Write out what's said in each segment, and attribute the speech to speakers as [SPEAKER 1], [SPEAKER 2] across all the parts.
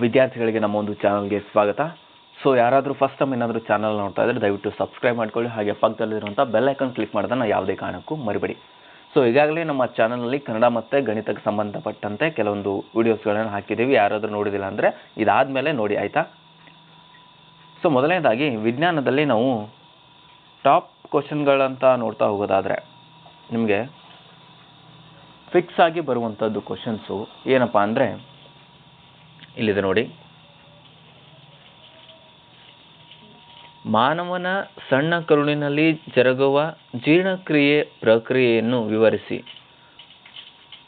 [SPEAKER 1] ವಿದ್ಯಾರ್ಥಿಗಳಿಗೆ ನಮ್ಮ ಒಂದು ಚಾನಲ್ಗೆ ಸ್ವಾಗತ. ಸೊ ಯಾರಾದರೂ ಫಸ್ಟ್ ಟೈಮ್ ಏನಾದರೂ ಚಾನಲ್ ನೋಡ್ತಾ ಇದ್ದರೆ ದಯವಿಟ್ಟು ಸಬ್ಸ್ಕ್ರೈಬ್ ಮಾಡ್ಕೊಳ್ಳಿ. ಹಾಗೆ ಪಕ್ಕದಲ್ಲಿರುವಂಥ ಬೆಲ್ ಐಕನ್ ಕ್ಲಿಕ್ ಮಾಡೋದನ್ನು ಯಾವುದೇ ಕಾರಣಕ್ಕೂ ಮರಿಬೇಡಿ. ಸೊ ಈಗಾಗಲೇ ನಮ್ಮ ಚಾನಲ್ನಲ್ಲಿ ಕನ್ನಡ ಮತ್ತು ಗಣಿತಕ್ಕೆ ಸಂಬಂಧಪಟ್ಟಂತೆ ಕೆಲವೊಂದು ವೀಡಿಯೋಸ್ಗಳನ್ನು ಹಾಕಿದ್ದೀವಿ. ಯಾರಾದರೂ ನೋಡಿದಿಲ್ಲ ಅಂದರೆ ಇದಾದಮೇಲೆ ನೋಡಿ, ಆಯಿತಾ? ಸೊ ಮೊದಲನೇದಾಗಿ ವಿಜ್ಞಾನದಲ್ಲಿ ನಾವು ಟಾಪ್ ಕ್ವಶನ್ಗಳಂತ ನೋಡ್ತಾ ಹೋಗೋದಾದರೆ ನಿಮಗೆ ಫಿಕ್ಸ್ ಆಗಿ ಬರುವಂಥದ್ದು ಕ್ವಶನ್ಸು ಏನಪ್ಪ ಅಂದರೆ ಇಲ್ಲಿದೆ ನೋಡಿ. ಮಾನವನ ಸಣ್ಣ ಕರುಳಿನಲ್ಲಿ ಜರುಗುವ ಜೀರ್ಣಕ್ರಿಯೆ ಪ್ರಕ್ರಿಯೆಯನ್ನು ವಿವರಿಸಿ.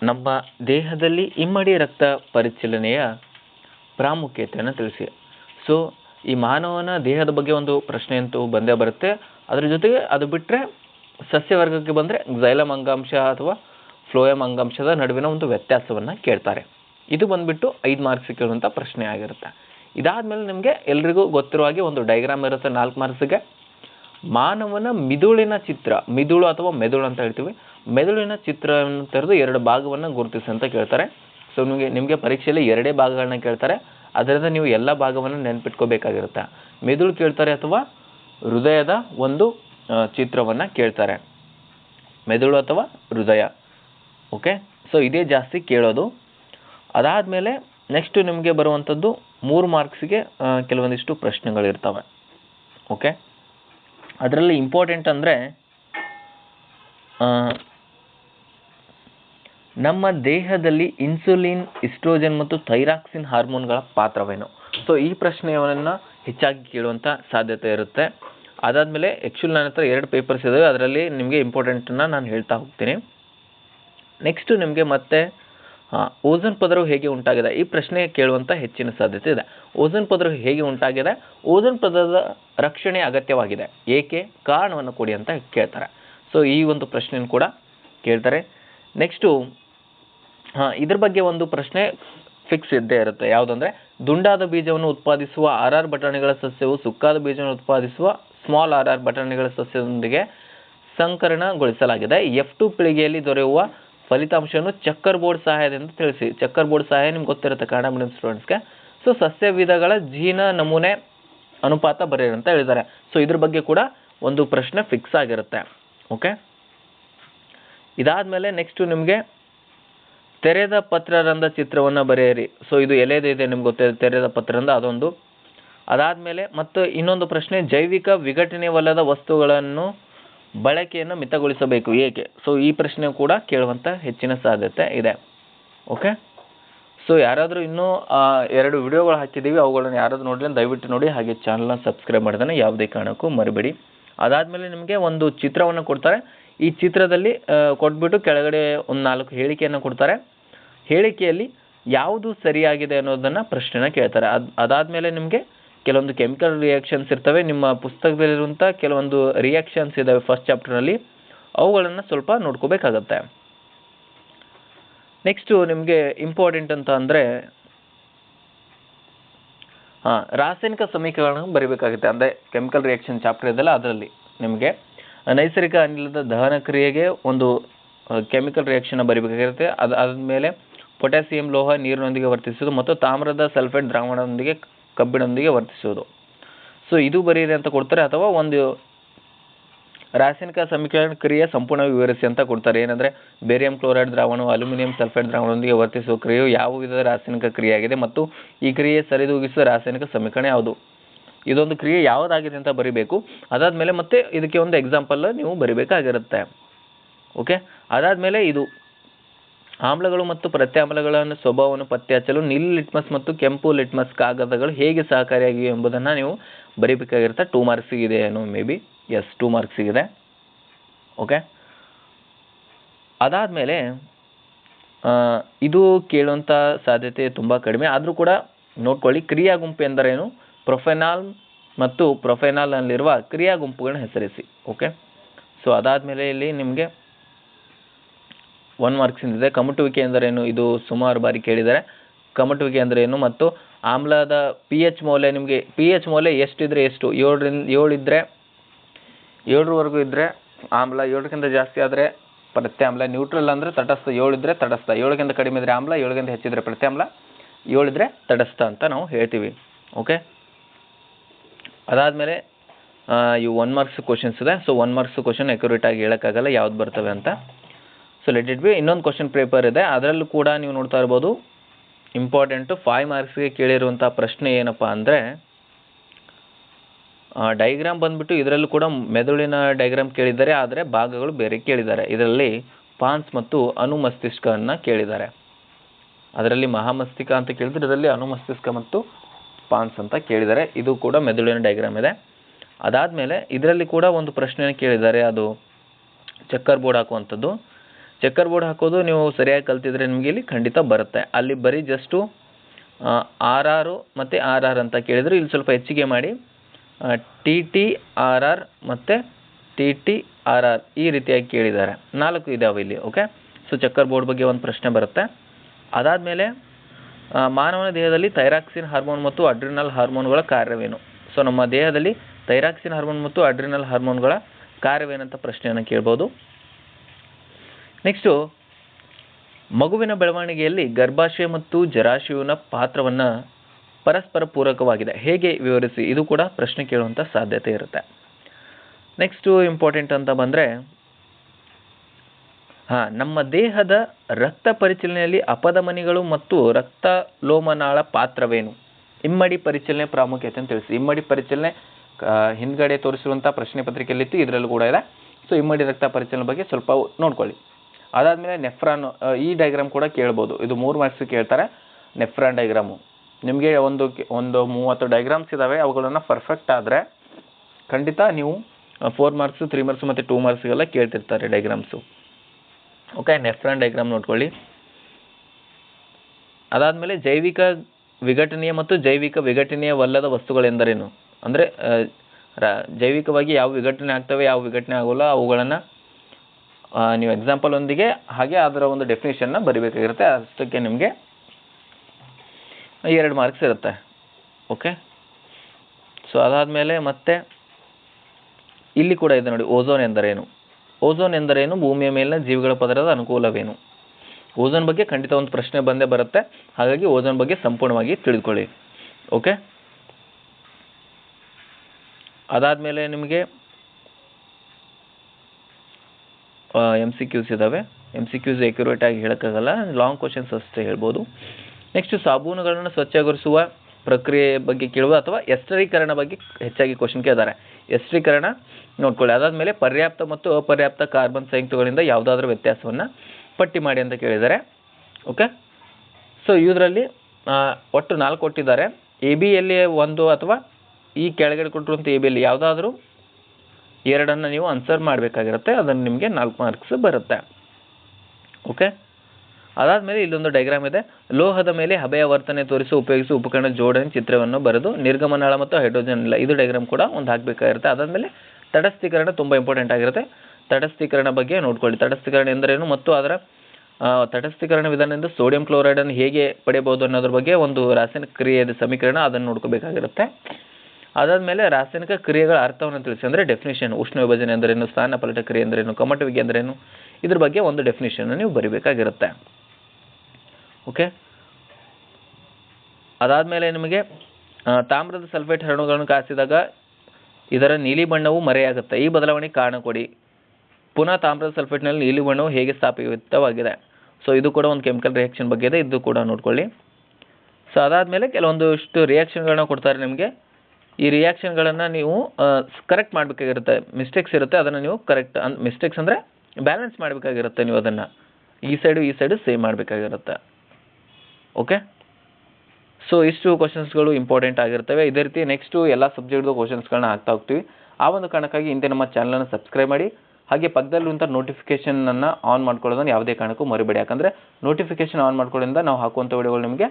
[SPEAKER 1] ನಮ್ಮ ದೇಹದಲ್ಲಿ ಇಮ್ಮಡಿ ರಕ್ತ ಪರಿಚಲನೆಯ ಪ್ರಾಮುಖ್ಯತೆಯನ್ನು ತಿಳಿಸಿ. ಸೊ ಈ ಮಾನವನ ದೇಹದ ಬಗ್ಗೆ ಒಂದು ಪ್ರಶ್ನೆ ಅಂತೂ ಬಂದೇ ಬರುತ್ತೆ. ಅದರ ಜೊತೆಗೆ ಅದು ಬಿಟ್ಟರೆ ಸಸ್ಯವರ್ಗಕ್ಕೆ ಬಂದರೆ ಝೈಲಮ್ ಅಂಗಾಂಶ ಅಥವಾ ಫ್ಲೋಯಮ್ ಅಂಗಾಂಶದ ನಡುವಿನ ಒಂದು ವ್ಯತ್ಯಾಸವನ್ನು ಕೇಳ್ತಾರೆ. ಇದು ಬಂದ್ಬಿಟ್ಟು ಐದು ಮಾರ್ಕ್ಸ್ ಕೇಳುವಂಥ ಪ್ರಶ್ನೆ ಆಗಿರುತ್ತೆ. ಇದಾದಮೇಲೆ ನಿಮಗೆ ಎಲ್ರಿಗೂ ಗೊತ್ತಿರುವ ಹಾಗೆ ಒಂದು ಡೈಗ್ರಾಮ್ ಇರುತ್ತೆ ನಾಲ್ಕು ಮಾರ್ಕ್ಸಿಗೆ ಮಾನವನ ಮಿದುಳಿನ ಚಿತ್ರ, ಮಿದುಳು ಅಥವಾ ಮೆದುಳು ಅಂತ ಹೇಳ್ತೀವಿ. ಮೆದುಳಿನ ಚಿತ್ರವನ್ನು ತೆರೆದು ಎರಡು ಭಾಗವನ್ನು ಗುರುತಿಸಿ ಅಂತ ಕೇಳ್ತಾರೆ. ಸೊ ನಿಮಗೆ ನಿಮಗೆ ಪರೀಕ್ಷೆಯಲ್ಲಿ ಎರಡೇ ಭಾಗಗಳನ್ನ ಕೇಳ್ತಾರೆ. ಅದರಿಂದ ನೀವು ಎಲ್ಲ ಭಾಗವನ್ನು ನೆನ್ಪಿಟ್ಕೋಬೇಕಾಗಿರುತ್ತೆ. ಮೆದುಳು ಕೇಳ್ತಾರೆ ಅಥವಾ ಹೃದಯದ ಒಂದು ಚಿತ್ರವನ್ನು ಕೇಳ್ತಾರೆ. ಮೆದುಳು ಅಥವಾ ಹೃದಯ. ಓಕೆ ಸೊ ಇದೇ ಜಾಸ್ತಿ ಕೇಳೋದು. ಅದಾದಮೇಲೆ ನೆಕ್ಸ್ಟ್ ನಿಮಗೆ ಬರುವಂಥದ್ದು ಮೂರು ಮಾರ್ಕ್ಸ್ಗೆ ಕೆಲವೊಂದಿಷ್ಟು ಪ್ರಶ್ನೆಗಳಿರ್ತವೆ ಓಕೆ ಅದರಲ್ಲಿ ಇಂಪಾರ್ಟೆಂಟ್ ಅಂದರೆ ನಮ್ಮ ದೇಹದಲ್ಲಿ ಇನ್ಸುಲಿನ್ ಇಸ್ಟ್ರೋಜನ್ ಮತ್ತು ಥೈರಾಕ್ಸಿನ್ ಹಾರ್ಮೋನ್ಗಳ ಪಾತ್ರವೇನು? ಸೊ ಈ ಪ್ರಶ್ನೆಯನ್ನು ಹೆಚ್ಚಾಗಿ ಕೇಳುವಂಥ ಸಾಧ್ಯತೆ ಇರುತ್ತೆ. ಅದಾದಮೇಲೆ ಆ್ಯಕ್ಚುಲಿ ನನ್ನ ಹತ್ರ ಎರಡು ಪೇಪರ್ಸ್ ಇದ್ದಾವೆ ಅದರಲ್ಲಿ ನಿಮಗೆ ಇಂಪಾರ್ಟೆಂಟನ್ನು ನಾನು ಹೇಳ್ತಾ ಹೋಗ್ತೀನಿ. ನೆಕ್ಸ್ಟು ನಿಮಗೆ ಮತ್ತೆ ಓಝೋನ್ ಪದರವು ಹೇಗೆ ಉಂಟಾಗಿದೆ? ಈ ಪ್ರಶ್ನೆ ಕೇಳುವಂಥ ಹೆಚ್ಚಿನ ಸಾಧ್ಯತೆ ಇದೆ. ಓಝೋನ್ ಪದರವು ಹೇಗೆ ಉಂಟಾಗಿದೆ? ಓಝೋನ್ ಪದರದ ರಕ್ಷಣೆ ಅಗತ್ಯವಾಗಿದೆ. ಏಕೆ? ಕಾರಣವನ್ನು ಕೊಡಿ ಅಂತ ಕೇಳ್ತಾರೆ. ಸೊ ಈ ಒಂದು ಪ್ರಶ್ನೆಯನ್ನು ಕೂಡ ಕೇಳ್ತಾರೆ. ನೆಕ್ಸ್ಟು ಹಾಂ, ಇದ್ರ ಬಗ್ಗೆ ಒಂದು ಪ್ರಶ್ನೆ ಫಿಕ್ಸ್ ಇದ್ದೇ ಇರುತ್ತೆ. ಯಾವುದಂದ್ರೆ, ದುಂಡಾದ ಬೀಜವನ್ನು ಉತ್ಪಾದಿಸುವ ಆರ್ ಆರ್ ಬಟಾಣಿಗಳ ಸಸ್ಯವು ಸುಕ್ಕಾದ ಬೀಜವನ್ನು ಉತ್ಪಾದಿಸುವ ಸ್ಮಾಲ್ ಆರ್ ಆರ್ ಬಟಾಣಿಗಳ ಸಸ್ಯದೊಂದಿಗೆ ಸಂಕರಣಗೊಳಿಸಲಾಗಿದೆ. ಎಫ್ ಟು ಪೀಳಿಗೆಯಲ್ಲಿ ದೊರೆಯುವ ಫಲಿತಾಂಶವನ್ನು ಚಕ್ಕರ್ ಬೋರ್ಡ್ ಸಹಾಯದಿಂದ ತಿಳಿಸಿ. ಚಕ್ಕರ್ ಬೋರ್ಡ್ ಸಹಾಯ ನಿಮ್ಗೆ ಗೊತ್ತಿರುತ್ತೆ ಕನ್ನಡ ಮೀಡಿಯಂ ಸ್ಟೂಡೆಂಟ್ಸ್ಗೆ ಸೊ ಸಸ್ಯ ವಿಧಗಳ ಜೀನ ನಮೂನೆ ಅನುಪಾತ ಬರೆಯಿರಿ ಅಂತ ಹೇಳಿದ್ದಾರೆ. ಸೊ ಇದ್ರ ಬಗ್ಗೆ ಕೂಡ ಒಂದು ಪ್ರಶ್ನೆ ಫಿಕ್ಸ್ ಆಗಿರುತ್ತೆ. ಓಕೆ ಇದಾದಮೇಲೆ ನೆಕ್ಸ್ಟು ನಿಮಗೆ ತೆರೆದ ಪತ್ರರಂಧ ಚಿತ್ರವನ್ನು ಬರೆಯಿರಿ. ಸೊ ಇದು ಎಲೆದಿದೆ ನಿಮ್ಗೆ ಗೊತ್ತಿದೆ ತೆರೆದ ಪತ್ರರಂಧ ಅದೊಂದು. ಅದಾದಮೇಲೆ ಮತ್ತು ಇನ್ನೊಂದು ಪ್ರಶ್ನೆ, ಜೈವಿಕ ವಿಘಟನೆವಲ್ಲದ ವಸ್ತುಗಳನ್ನು ಬಳಕೆಯನ್ನು ಮಿತಗೊಳಿಸಬೇಕು. ಏಕೆ? ಸೊ ಈ ಪ್ರಶ್ನೆ ಕೂಡ ಕೇಳುವಂಥ ಹೆಚ್ಚಿನ ಸಾಧ್ಯತೆ ಇದೆ. ಓಕೆ ಸೊ ಯಾರಾದರೂ ಇನ್ನೂ ಎರಡು ವಿಡಿಯೋಗಳು ಹಾಕಿದ್ದೀವಿ, ಅವುಗಳನ್ನು ಯಾರಾದರೂ ನೋಡಲಿ ದಯವಿಟ್ಟು ನೋಡಿ. ಹಾಗೆ ಚಾನಲ್ನ ಸಬ್ಸ್ಕ್ರೈಬ್ ಮಾಡಿದಾನೆ ಯಾವುದೇ ಕಾರಣಕ್ಕೂ ಮರಿಬೇಡಿ. ಅದಾದಮೇಲೆ ನಿಮಗೆ ಒಂದು ಚಿತ್ರವನ್ನು ಕೊಡ್ತಾರೆ. ಈ ಚಿತ್ರದಲ್ಲಿ ಕೊಟ್ಬಿಟ್ಟು ಕೆಳಗಡೆ ಒಂದು ನಾಲ್ಕು ಹೇಳಿಕೆಯನ್ನು ಕೊಡ್ತಾರೆ. ಹೇಳಿಕೆಯಲ್ಲಿ ಯಾವುದು ಸರಿಯಾಗಿದೆ ಅನ್ನೋದನ್ನು ಪ್ರಶ್ನೆನ ಕೇಳ್ತಾರೆ. ಅದು, ಅದಾದಮೇಲೆ ನಿಮಗೆ ಕೆಲವೊಂದು ಕೆಮಿಕಲ್ ರಿಯಾಕ್ಷನ್ಸ್ ಇರ್ತವೆ. ನಿಮ್ಮ ಪುಸ್ತಕದಲ್ಲಿರುವಂಥ ಕೆಲವೊಂದು ರಿಯಾಕ್ಷನ್ಸ್ ಇದ್ದಾವೆ ಫಸ್ಟ್ ಚಾಪ್ಟರ್ನಲ್ಲಿ ಅವುಗಳನ್ನು ಸ್ವಲ್ಪ ನೋಡ್ಕೋಬೇಕಾಗತ್ತೆ. ನೆಕ್ಸ್ಟು ನಿಮಗೆ ಇಂಪಾರ್ಟೆಂಟ್ ಅಂತ ಅಂದರೆ, ಹಾಂ, ರಾಸಾಯನಿಕ ಸಮೀಕರಣ ಬರೀಬೇಕಾಗುತ್ತೆ. ಅಂದರೆ ಕೆಮಿಕಲ್ ರಿಯಾಕ್ಷನ್ ಚಾಪ್ಟರ್ ಇದೆಲ್ಲ ಅದರಲ್ಲಿ ನಿಮಗೆ. ನೈಸರ್ಗಿಕ ಅನಿಲದ ದಹನ ಕ್ರಿಯೆಗೆ ಒಂದು ಕೆಮಿಕಲ್ ರಿಯಾಕ್ಷನ್ ಬರಿಬೇಕಾಗಿರುತ್ತೆ. ಅದು ಆದಮೇಲೆ ಪೊಟ್ಯಾಸಿಯಂ ಲೋಹ, ನೀರಿನೊಂದಿಗೆ ವರ್ತಿಸುವುದು ಮತ್ತು ತಾಮ್ರದ ಸಲ್ಫೇಟ್ ದ್ರಾವಣದೊಂದಿಗೆ ಕಬ್ಬಿಣದೊಂದಿಗೆ ವರ್ತಿಸುವುದು. ಸೊ ಇದು ಬರೀರಿ ಅಂತ ಕೊಡ್ತಾರೆ ಅಥವಾ ಒಂದು ರಾಸಾಯನಿಕ ಸಮೀಕರಣ ಕ್ರಿಯೆ ಸಂಪೂರ್ಣ ವಿವರಿಸಿ ಅಂತ ಕೊಡ್ತಾರೆ. ಏನಂದರೆ ಬೇರಿಯಂ ಕ್ಲೋರೈಡ್ ದ್ರಾವಣವು ಅಲ್ಯೂಮಿನಿಯಂ ಸಲ್ಫೈಡ್ ದ್ರಾವಣದೊಂದಿಗೆ ವರ್ತಿಸುವ ಕ್ರಿಯೆಯು ಯಾವ ವಿಧದ ರಾಸಾಯನಿಕ ಕ್ರಿಯೆಯಾಗಿದೆ ಮತ್ತು ಈ ಕ್ರಿಯೆ ಸರಿದೂಗಿಸುವ ರಾಸಾಯನಿಕ ಸಮೀಕರಣ ಯಾವುದು? ಇದೊಂದು ಕ್ರಿಯೆ ಯಾವುದಾಗಿದೆ ಅಂತ ಬರಿಬೇಕು. ಅದಾದಮೇಲೆ ಮತ್ತೆ ಇದಕ್ಕೆ ಒಂದು ಎಕ್ಸಾಂಪಲ್ ನೀವು ಬರಿಬೇಕಾಗಿರುತ್ತೆ. ಓಕೆ ಅದಾದಮೇಲೆ ಇದು. ಆಮ್ಲಗಳು ಮತ್ತು ಪ್ರತ್ಯಾಮ್ಲಗಳನ್ನು ಸ್ವಭಾವವನ್ನು ಪತ್ತೆ ಹಚ್ಚಲು ನೀಲಿ ಲಿಟ್ಮಸ್ ಮತ್ತು ಕೆಂಪು ಲಿಟ್ಮಸ್ ಕಾಗದಗಳು ಹೇಗೆ ಸಹಕಾರಿಯಾಗಿವೆ ಎಂಬುದನ್ನು ನೀವು ಬರೀಬೇಕಾಗಿರುತ್ತೆ. ಟೂ ಮಾರ್ಕ್ಸಿಗಿದೆ ಏನೋ ಮೇ ಬಿ ಎಸ್ ಟೂ ಮಾರ್ಕ್ಸಿಗಿದೆ ಓಕೆ ಅದಾದಮೇಲೆ ಇದು ಕೇಳುವಂಥ ಸಾಧ್ಯತೆ ತುಂಬ ಕಡಿಮೆ. ಆದರೂ ಕೂಡ ನೋಡ್ಕೊಳ್ಳಿ, ಕ್ರಿಯಾ ಗುಂಪು ಎಂದರೇನು? ಪ್ರೊಫೆನಾಲ್ ಮತ್ತು ಪ್ರೊಫೆನಾಲ್ನಲ್ಲಿರುವ ಕ್ರಿಯಾ ಗುಂಪುಗಳನ್ನ ಹೆಸರಿಸಿ. ಓಕೆ ಸೊ ಅದಾದಮೇಲೆ ಇಲ್ಲಿ ನಿಮಗೆ ಒನ್ ಮಾರ್ಕ್ಸಿಂದ ಇದೆ. ಕಮಟುವಿಕೆ ಎಂದರೇನು? ಇದು ಸುಮಾರು ಬಾರಿ ಕೇಳಿದ್ದಾರೆ ಕಮಟುವಿಕೆ ಅಂದ್ರೇನು ಮತ್ತು ಆಮ್ಲದ ಪಿ ಎಚ್ ಮೌಲ್ಯ ನಿಮಗೆ ಪಿ ಎಚ್ ಮೌಲ್ಯ ಎಷ್ಟಿದ್ರೆ ಎಷ್ಟು? ಏಳರಿಂದ, ಏಳಿದ್ರೆ, ಏಳರವರೆಗೂ ಇದ್ದರೆ ಆಮ್ಲ, ಏಳಕ್ಕಿಂತ ಜಾಸ್ತಿ ಆದರೆ ಪ್ರತ್ಯಾಮ್ಲ. ನ್ಯೂಟ್ರಲ್ ಅಂದರೆ ತಟಸ್ಥ ಏಳು ಇದ್ದರೆ ತಟಸ್ಥ. ಏಳಕ್ಕಿಂತ ಕಡಿಮೆ ಇದ್ದರೆ ಆಮ್ಲ, ಏಳಕ್ಕಿಂತ ಹೆಚ್ಚಿದ್ರೆ ಪ್ರತ್ಯಾಮ್ಲ. ಏಳಿದ್ರೆ ತಟಸ್ಥ ಅಂತ ನಾವು ಹೇಳ್ತೀವಿ. ಓಕೆ ಅದಾದಮೇಲೆ ಇವು ಒನ್ ಮಾರ್ಕ್ಸ್ ಕ್ವಶನ್ಸ್ ಇದೆ. So one marks question accurate ಆಗಿ ಹೇಳೋಕ್ಕಾಗಲ್ಲ. ಯಾವ್ದು ಬರ್ತವೆ ಅಂತ. ಸೊ ಲೆಟ್ ಇಟ್ ಬಿ ಇನ್ನೊಂದು ಕ್ವಶನ್ ಪೇಪರ್ ಇದೆ. ಅದರಲ್ಲೂ ಕೂಡ ನೀವು ನೋಡ್ತಾ ಇರ್ಬೋದು. ಇಂಪಾರ್ಟೆಂಟು ಫೈವ್ ಮಾರ್ಕ್ಸ್ಗೆ ಕೇಳಿರುವಂಥ ಪ್ರಶ್ನೆ ಏನಪ್ಪ ಅಂದರೆ ಡೈಗ್ರಾಮ್ ಬಂದ್ಬಿಟ್ಟು ಇದರಲ್ಲೂ ಕೂಡ ಮೆದುಳಿನ ಡೈಗ್ರಾಮ್ ಕೇಳಿದ್ದಾರೆ. ಆದರೆ ಭಾಗಗಳು ಬೇರೆ ಕೇಳಿದ್ದಾರೆ. ಇದರಲ್ಲಿ ಪಾನ್ಸ್ ಮತ್ತು ಅನುಮಸ್ತಿಷ್ಕವನ್ನು ಕೇಳಿದ್ದಾರೆ. ಅದರಲ್ಲಿ ಮಹಾಮಸ್ತಿಕ ಅಂತ ಕೇಳಿದ್ರೆ ಇದರಲ್ಲಿ ಅನುಮಸ್ತಿಷ್ಕ ಮತ್ತು ಪಾನ್ಸ್ ಅಂತ ಕೇಳಿದ್ದಾರೆ. ಇದು ಕೂಡ ಮೆದುಳಿನ ಡೈಗ್ರಾಮ್ ಇದೆ. ಅದಾದಮೇಲೆ ಇದರಲ್ಲಿ ಕೂಡ ಒಂದು ಪ್ರಶ್ನೆಯನ್ನು ಕೇಳಿದ್ದಾರೆ. ಅದು ಚಕ್ಕರ್ ಬೋರ್ಡ್ ಹಾಕುವಂಥದ್ದು. ಚಕ್ಕರ್ ಬೋರ್ಡ್ ಹಾಕೋದು ನೀವು ಸರಿಯಾಗಿ ಕಲ್ತಿದ್ರೆ ನಿಮಗೆ ಇಲ್ಲಿ ಖಂಡಿತ ಬರುತ್ತೆ. ಅಲ್ಲಿ ಬರೀ ಜಸ್ಟು ಆರ್ ಆರು ಮತ್ತು ಆರ್ ಆರ್ ಅಂತ ಕೇಳಿದ್ರು ಇಲ್ಲಿ ಸ್ವಲ್ಪ ಹೆಚ್ಚಿಗೆ ಮಾಡಿ. ಟಿ ಟಿ ಆರ್ ಆರ್ ಮತ್ತು ಟಿ ಟಿ ಆರ್ ಆರ್ ಈ ರೀತಿಯಾಗಿ ಕೇಳಿದ್ದಾರೆ. ನಾಲ್ಕು ಇದಾವೆ ಇಲ್ಲಿ ಓಕೆ ಸೊ ಚಕ್ಕರ್ ಬೋರ್ಡ್ ಬಗ್ಗೆ ಒಂದು ಪ್ರಶ್ನೆ ಬರುತ್ತೆ. ಅದಾದಮೇಲೆ ಮಾನವನ ದೇಹದಲ್ಲಿ ಥೈರಾಕ್ಸಿನ್ ಹಾರ್ಮೋನ್ ಮತ್ತು ಅಡ್ರಿನಲ್ ಹಾರ್ಮೋನ್ಗಳ ಕಾರ್ಯವೇನು? ಸೊ ನಮ್ಮ ದೇಹದಲ್ಲಿ ಥೈರಾಕ್ಸಿನ್ ಹಾರ್ಮೋನ್ ಮತ್ತು ಅಡ್ರಿನಲ್ ಹಾರ್ಮೋನ್ಗಳ ಕಾರ್ಯವೇನಂತ ಪ್ರಶ್ನೆಯನ್ನು ಕೇಳ್ಬೋದು. ನೆಕ್ಸ್ಟು ಮಗುವಿನ ಬೆಳವಣಿಗೆಯಲ್ಲಿ ಗರ್ಭಾಶಯ ಮತ್ತು ಜರಾಶಯನ ಪಾತ್ರವನ್ನು ಪರಸ್ಪರ ಪೂರಕವಾಗಿದೆ. ಹೇಗೆ ವಿವರಿಸಿ? ಇದು ಕೂಡ ಪ್ರಶ್ನೆ ಕೇಳುವಂಥ ಸಾಧ್ಯತೆ ಇರುತ್ತೆ. ನೆಕ್ಸ್ಟು ಇಂಪಾರ್ಟೆಂಟ್ ಅಂತ ಬಂದರೆ, ಹಾಂ, ನಮ್ಮ ದೇಹದ ರಕ್ತ ಪರಿಚಲನೆಯಲ್ಲಿ ಅಪಧಮನಿಗಳು ಮತ್ತು ರಕ್ತ ಲೋಮನಾಳ ಪಾತ್ರವೇನು? ಇಮ್ಮಡಿ ಪರಿಚಲನೆ ಪ್ರಾಮುಖ್ಯತೆ ಅಂತ ತಿಳಿಸಿ. ಇಮ್ಮಡಿ ಪರಿಚಲನೆ ಹಿಂದ್ಗಡೆ ತೋರಿಸಿರುವಂಥ ಪ್ರಶ್ನೆ ಪತ್ರಿಕೆಯಲ್ಲಿತ್ತು, ಇದರಲ್ಲೂ ಕೂಡ ಇದೆ. ಸೊ ಇಮ್ಮಡಿ ರಕ್ತ ಪರಿಚಲನೆ ಬಗ್ಗೆ ಸ್ವಲ್ಪ ನೋಡ್ಕೊಳ್ಳಿ. ಅದಾದಮೇಲೆ ನೆಫ್ರಾನ್ ಈ ಡೈಗ್ರಾಮ್ ಕೂಡ ಕೇಳ್ಬೋದು. ಇದು ಮೂರು ಮಾರ್ಕ್ಸ್ ಕೇಳ್ತಾರೆ. ನೆಫ್ರಾನ್ ಡೈಗ್ರಾಮು ನಿಮಗೆ ಒಂದು ಒಂದು ಮೂವತ್ತು ಡೈಗ್ರಾಮ್ಸ್ ಇದ್ದಾವೆ ಅವುಗಳನ್ನು ಪರ್ಫೆಕ್ಟ್ ಆದರೆ ಖಂಡಿತ ನೀವು ಫೋರ್ ಮಾರ್ಕ್ಸ್ ತ್ರೀ ಮಾರ್ಕ್ಸ್ ಮತ್ತು ಟೂ ಮಾರ್ಕ್ಸ್ಗೆಲ್ಲ ಕೇಳ್ತಿರ್ತಾರೆ ಡೈಗ್ರಾಮ್ಸು ಓಕೆ ನೆಫ್ರಾನ್ ಡೈಗ್ರಾಮ್ ನೋಡ್ಕೊಳ್ಳಿ. ಅದಾದಮೇಲೆ ಜೈವಿಕ ವಿಘಟನೀಯ ಮತ್ತು ಜೈವಿಕ ವಿಘಟನೀಯವಲ್ಲದ ವಸ್ತುಗಳೆಂದರೇನು? ಅಂದರೆ ಜೈವಿಕವಾಗಿ ಯಾವ ವಿಘಟನೆ ಆಗ್ತವೆ, ಯಾವ ವಿಘಟನೆ ಆಗೋಲ್ಲ, ಅವುಗಳನ್ನು ನೀವು ಎಕ್ಸಾಂಪಲ್ ಒಂದಿಗೆ, ಹಾಗೆ ಅದರ ಒಂದು ಡೆಫಿನೇಷನ್ನ ಬರಿಬೇಕಾಗಿರುತ್ತೆ. ಅಷ್ಟಕ್ಕೆ ನಿಮಗೆ ಎರಡು ಮಾರ್ಕ್ಸ್ ಇರುತ್ತೆ. ಓಕೆ ಸೊ ಅದಾದಮೇಲೆ ಮತ್ತೆ ಇಲ್ಲಿ ಕೂಡ ಇದೆ ನೋಡಿ ಓಝೋನ್ ಎಂದರೇನು? ಓಝೋನ್ ಎಂದರೇನು? ಭೂಮಿಯ ಮೇಲಿನ ಜೀವಿಗಳ ಪದರದ ಅನುಕೂಲವೇನು? ಓಝೋನ್ ಬಗ್ಗೆ ಖಂಡಿತ ಒಂದು ಪ್ರಶ್ನೆ ಬಂದೇ ಬರುತ್ತೆ. ಹಾಗಾಗಿ ಓಝೋನ್ ಬಗ್ಗೆ ಸಂಪೂರ್ಣವಾಗಿ ತಿಳಿದುಕೊಳ್ಳಿ. ಓಕೆ ಅದಾದಮೇಲೆ ನಿಮಗೆ ಎಂ ಸಿ ಕ್ಯೂಸ್ ಇದ್ದಾವೆ ಎಂ ಸಿ ಕ್ಯೂಸ್ ಆಗಿ ಹೇಳೋಕ್ಕಾಗಲ್ಲ. ಲಾಂಗ್ ಕ್ವಶನ್ಸ್ ಅಷ್ಟೇ ಹೇಳ್ಬೋದು. ನೆಕ್ಸ್ಟ್ ಸಾಬೂನುಗಳನ್ನು ಸ್ವಚ್ಛಗೊಳಿಸುವ ಪ್ರಕ್ರಿಯೆ ಬಗ್ಗೆ ಕೇಳುವ ಅಥವಾ ಎಸ್ಟರೀಕರಣ ಬಗ್ಗೆ ಹೆಚ್ಚಾಗಿ ಕ್ವಶನ್ ಕೇಳಿದ್ದಾರೆ ಎಸ್ಟ್ರೀಕರಣ ನೋಡ್ಕೊಳ್ಳಿ. ಅದಾದಮೇಲೆ ಪರ್ಯಾಪ್ತ ಮತ್ತು ಅಪರ್ಯಾಪ್ತ ಕಾರ್ಬನ್ ಸಂಯುಕ್ತಗಳಿಂದ ಯಾವುದಾದ್ರೂ ವ್ಯತ್ಯಾಸವನ್ನು ಪಟ್ಟಿ ಮಾಡಿ ಅಂತ ಕೇಳಿದ್ದಾರೆ. ಓಕೆ ಸೊ ಇದರಲ್ಲಿ ಒಟ್ಟು ನಾಲ್ಕು ಕೊಟ್ಟಿದ್ದಾರೆ ಎ ಬಿಯಲ್ಲಿ ಒಂದು ಅಥವಾ ಈ ಕೆಳಗಡೆ ಕೊಟ್ಟಿರುವಂಥ ಎ ಬಿಯಲ್ಲಿ ಯಾವುದಾದ್ರೂ ಎರಡನ್ನು ನೀವು ಆನ್ಸರ್ ಮಾಡಬೇಕಾಗಿರುತ್ತೆ, ಅದನ್ನು ನಿಮಗೆ ನಾಲ್ಕು ಮಾರ್ಕ್ಸ್ ಬರುತ್ತೆ. ಓಕೆ ಅದಾದಮೇಲೆ ಇಲ್ಲೊಂದು ಡೈಗ್ರಾಮ್ ಇದೆ. ಲೋಹದ ಮೇಲೆ ಹಬೆಯ ವರ್ತನೆ ತೋರಿಸಿ ಉಪಯೋಗಿಸಿ ಉಪಕರಣ ಜೋಡಣೆ ಚಿತ್ರವನ್ನು ಬರೆದು ನಿರ್ಗಮನಾಳ ಮತ್ತು ಹೈಡ್ರೋಜನ್ ಇಲ್ಲ ಇದು ಡೈಗ್ರಾಮ್ ಕೂಡ ಒಂದು ಹಾಕಬೇಕಾಗಿರುತ್ತೆ. ಅದಾದಮೇಲೆ ತಟಸ್ಥೀಕರಣ ತುಂಬ ಇಂಪಾರ್ಟೆಂಟ್ ಆಗಿರುತ್ತೆ. ತಟಸ್ಥೀಕರಣ ಬಗ್ಗೆ ನೋಡ್ಕೊಳ್ಳಿ. ತಟಸ್ಥೀಕರಣ ಎಂದರೇನು? ಮತ್ತು ಅದರ ತಟಸ್ಥೀಕರಣ ವಿಧಾನದಿಂದ ಸೋಡಿಯಂ ಕ್ಲೋರೈಡನ್ನು ಹೇಗೆ ಪಡೆಯಬಹುದು ಅನ್ನೋದ್ರ ಬಗ್ಗೆ ಒಂದು ರಾಸಾಯನಿಕ ಕ್ರಿಯೆಯ ಸಮೀಕರಣ ಅದನ್ನು ನೋಡ್ಕೋಬೇಕಾಗಿರುತ್ತೆ. ಅದಾದಮೇಲೆ ರಾಸಾಯನಿಕ ಕ್ರಿಯೆಗಳ ಅರ್ಥವನ್ನು ತಿಳಿಸಿ. ಅಂದರೆ ಡೆಫಿನೇಷನ್ ಉಷ್ಣ ವಿಭಜನೆ ಅಂದ್ರೇನು, ಸ್ಥಾನ ಪಲಟ ಕ್ರಿಯೆ ಎಂದರೇನು ಕಮಟವಿಗೆ ಎಂದರೇನು ಇದ್ರ ಬಗ್ಗೆ ಒಂದು ಡೆಫಿನೇಷನ್ ನೀವು ಬರಿಬೇಕಾಗಿರುತ್ತೆ. ಓಕೆ ಅದಾದಮೇಲೆ ನಿಮಗೆ ತಾಮ್ರದ ಸಲ್ಫೇಟ್ ಹರಣುಗಳನ್ನು ಕಾಸಿದಾಗ ಇದರ ನೀಲಿ ಬಣ್ಣವು ಮರೆಯಾಗುತ್ತೆ. ಈ ಬದಲಾವಣೆಗೆ ಕಾರಣ ಕೊಡಿ. ಪುನಃ ತಾಮ್ರದ ಸಲ್ಫೇಟ್ನಲ್ಲಿ ನೀಲಿ ಬಣ್ಣವು ಹೇಗೆ ಸ್ಥಾಪಿತವಾಗಿದೆ. ಸೊ ಇದು ಕೂಡ ಒಂದು ಕೆಮಿಕಲ್ ರಿಯಾಕ್ಷನ್ ಬಗ್ಗೆ ಇದೆ. ಇದು ಕೂಡ ನೋಡ್ಕೊಳ್ಳಿ. ಸೊ ಅದಾದಮೇಲೆ ಕೆಲವೊಂದಿಷ್ಟು ರಿಯಾಕ್ಷನ್ಗಳನ್ನ ಕೊಡ್ತಾರೆ ನಿಮಗೆ. ಈ ರಿಯಾಕ್ಷನ್ಗಳನ್ನು ನೀವು ಕರೆಕ್ಟ್ ಮಾಡಬೇಕಾಗಿರುತ್ತೆ. ಮಿಸ್ಟೇಕ್ಸ್ ಇರುತ್ತೆ, ಅದನ್ನು ನೀವು ಕರೆಕ್ಟ್ ಅನ್ ಮಿಸ್ಟೇಕ್ಸ್ ಅಂದರೆ ಬ್ಯಾಲೆನ್ಸ್ ಮಾಡಬೇಕಾಗಿರುತ್ತೆ ನೀವು ಅದನ್ನು. ಈ ಸೈಡು ಈ ಸೈಡು ಸೇವ್ ಮಾಡಬೇಕಾಗಿರುತ್ತೆ. ಓಕೆ ಸೊ ಇಷ್ಟು ಕ್ವಶನ್ಸ್ಗಳು ಇಂಪಾರ್ಟೆಂಟ್ ಆಗಿರ್ತವೆ. ಇದೇ ರೀತಿ ನೆಕ್ಸ್ಟು ಎಲ್ಲ ಸಬ್ಜೆಕ್ಟ್ದು ಕ್ವಶನ್ಸ್ಗಳನ್ನ ಹಾಕ್ತಾ ಹೋಗ್ತೀವಿ. ಆ ಒಂದು ಕಾರಣಕ್ಕಾಗಿ ಹಿಂದೆ ನಮ್ಮ ಚಾನಲನ್ನು ಸಬ್ಸ್ಕ್ರೈಬ್ ಮಾಡಿ. ಹಾಗೆ ಪಕ್ಕದಲ್ಲಿರುವಂಥ ನೋಟಿಫಿಕೇಷನನ್ನು ಆನ್ ಮಾಡ್ಕೊಳ್ಳೋದನ್ನು ಯಾವುದೇ ಕಾರಣಕ್ಕೂ ಮರಿಬೇಡಿ. ಯಾಕಂದರೆ ನೋಟಿಫಿಕೇಷನ್ ಆನ್ ಮಾಡ್ಕೊಳ್ಳೋದ್ರಿಂದ ನಾವು ಹಾಕುವಂಥ ವಿಡಿಯೋಗಳು ನಿಮಗೆ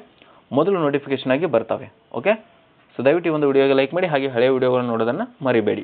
[SPEAKER 1] ಮೊದಲು ನೋಟಿಫಿಕೇಷನ್ ಆಗಿ ಬರ್ತವೆ. ಓಕೆ ಸೊ ದಯವಿಟ್ಟು ಈ ಒಂದು ವಿಡಿಯೋಗೆ ಲೈಕ್ ಮಾಡಿ ಹಾಗೆ ಹಳೆಯ ವಿಡಿಯೋಗಳನ್ನು ನೋಡೋದನ್ನು ಮರಿಬೇಡಿ.